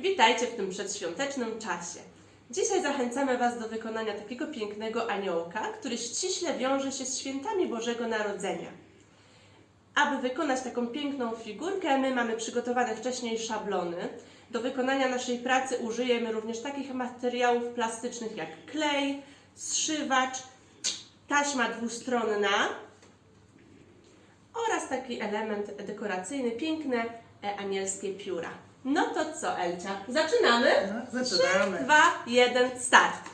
Witajcie w tym przedświątecznym czasie. Dzisiaj zachęcamy Was do wykonania takiego pięknego aniołka, który ściśle wiąże się z świętami Bożego Narodzenia. Aby wykonać taką piękną figurkę, my mamy przygotowane wcześniej szablony. Do wykonania naszej pracy użyjemy również takich materiałów plastycznych jak klej, zszywacz, taśma dwustronna oraz taki element dekoracyjny, piękne e, anielskie pióra. No to co, Elcia? Zaczynamy? No, zaczynamy. 3, 2, 1, start!